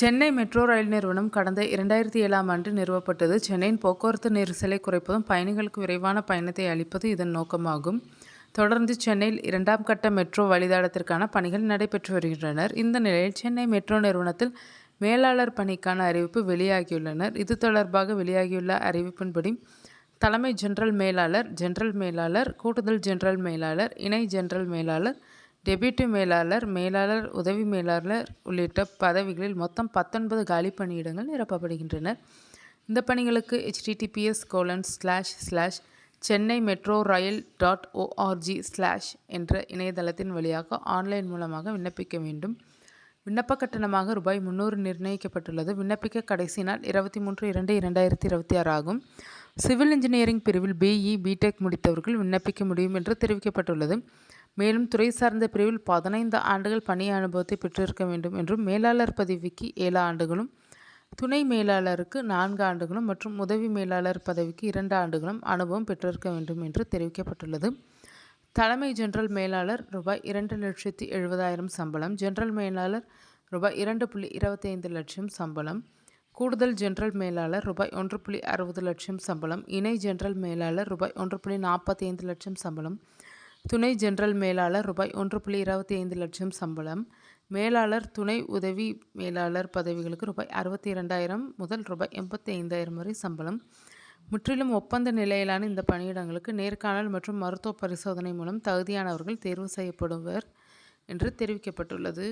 Chennai metro ரயில் நிறுவனம் கடந்த இரண்டாயிரத்தி ஏழாம் ஆண்டு நிறுவப்பட்டது. சென்னையின் போக்குவரத்து நெரிசலை குறைப்பதும், பயணிகளுக்கு விரைவான பயணத்தை அளிப்பது இதன் நோக்கமாகும். தொடர்ந்து சென்னையில் இரண்டாம் கட்ட மெட்ரோ வழித்தடத்திற்கான பணிகள் நடைபெற்று வருகின்றனர் இந்த நிலையில் சென்னை மெட்ரோ நிறுவனத்தில் மேலாளர் பணிக்கான அறிவிப்பு வெளியாகியுள்ளனர். இது தொடர்பாக வெளியாகியுள்ள அறிவிப்பின்படி தலைமை ஜெனரல் மேலாளர், ஜெனரல் மேலாளர், கூடுதல் ஜெனரல் மேலாளர், இணை ஜெனரல் மேலாளர், டெப்யூட்டி மேலாளர், மேலாளர், உதவி மேலாளர் உள்ளிட்ட பதவிகளில் மொத்தம் பத்தொன்பது காலி பணியிடங்கள் நிரப்பப்படுகின்றன. இந்த பணிகளுக்கு HTTPS colon slash slash Chennai metro rail dot ORG slash என்ற இணையதளத்தின் வழியாக ஆன்லைன் மூலமாக விண்ணப்பிக்க வேண்டும். விண்ணப்ப கட்டணமாக ரூபாய் முந்நூறு நிர்ணயிக்கப்பட்டுள்ளது. விண்ணப்பிக்க கடைசி நாள் இருபத்தி மூன்று இரண்டு இரண்டாயிரத்தி இருபத்தி ஆறு ஆகும். சிவில் இன்ஜினியரிங் பிரிவில் பி.இ., பி.டெக் முடித்தவர்கள் விண்ணப்பிக்க முடியும் என்று தெரிவிக்கப்பட்டுள்ளது. மேலும் துறை சார்ந்த பிரிவில் பதினைந்து ஆண்டுகள் பணி அனுபவத்தை பெற்றிருக்க வேண்டும் என்றும், மேலாளர் பதவிக்கு ஏழு ஆண்டுகளும், துணை மேலாளருக்கு நான்கு ஆண்டுகளும் மற்றும் உதவி மேலாளர் பதவிக்கு இரண்டு ஆண்டுகளும் அனுபவம் பெற்றிருக்க வேண்டும் என்று தெரிவிக்கப்பட்டுள்ளது. தலைமை ஜெனரல் மேலாளர் ரூபாய் இரண்டு லட்சத்தி எழுபதாயிரம் சம்பளம். ஜெனரல் மேலாளர் ரூபாய் இரண்டு புள்ளி இருபத்தைந்து லட்சம் சம்பளம். கூடுதல் ஜெனரல் மேலாளர் ரூபாய் ஒன்று புள்ளி அறுபது லட்சம் சம்பளம். இணை ஜெனரல் மேலாளர் ரூபாய் ஒன்று புள்ளி நாற்பத்தைந்து லட்சம் சம்பளம். துணை ஜெனரல் மேலாளர் ரூபாய் ஒன்று புள்ளி இருபத்தி ஐந்து லட்சம் சம்பளம். மேலாளர், துணை உதவி மேலாளர் பதவிகளுக்கு ரூபாய் அறுபத்தி இரண்டாயிரம் முதல் ரூபாய் எண்பத்தி ஐந்தாயிரம் வரை சம்பளம். முற்றிலும் ஒப்பந்த நிலையிலான இந்த பணியிடங்களுக்கு நேர்காணல் மற்றும் மருத்துவ பரிசோதனை மூலம் தகுதியானவர்கள் தேர்வு செய்யப்படுவர் என்று தெரிவிக்கப்பட்டுள்ளது.